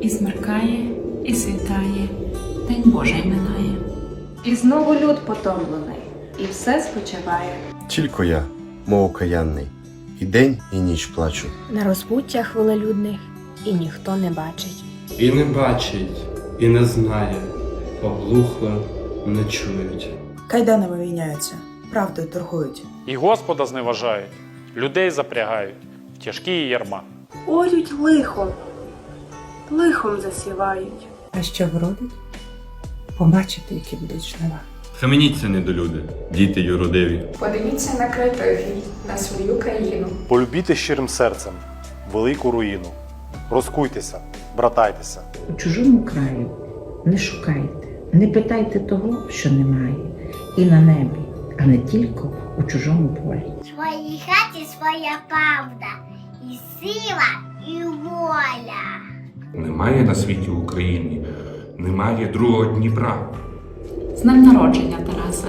І змеркає, і світає, День Божий минає. І знову люд потомлений, і все спочиває. Тільки я, мов окаянний, і день, і ніч плачу. На розпуттях велелюдних і ніхто не бачить. І не бачить, і не знає, оглухло не чують. Кайданами міняються, правдою торгують. І Господа зневажають, людей запрягають в тяжкі ярма. Орють лихом, лихом засівають. А що вродить? Побачите, які будуть жнива. Схаменіться, недолюди, діти юродиві. Подивіться на кривий, на свою країну. Полюбіте щирим серцем велику руїну. Розкуйтеся, братайтеся. У чужому краю не шукайте, не питайте того, що немає, і на небі, а не тільки у чужому полі. В своїй хаті своя правда, і сила, і воля. Немає на світі України, немає другого Дніпра. З ним народження, Тарасе!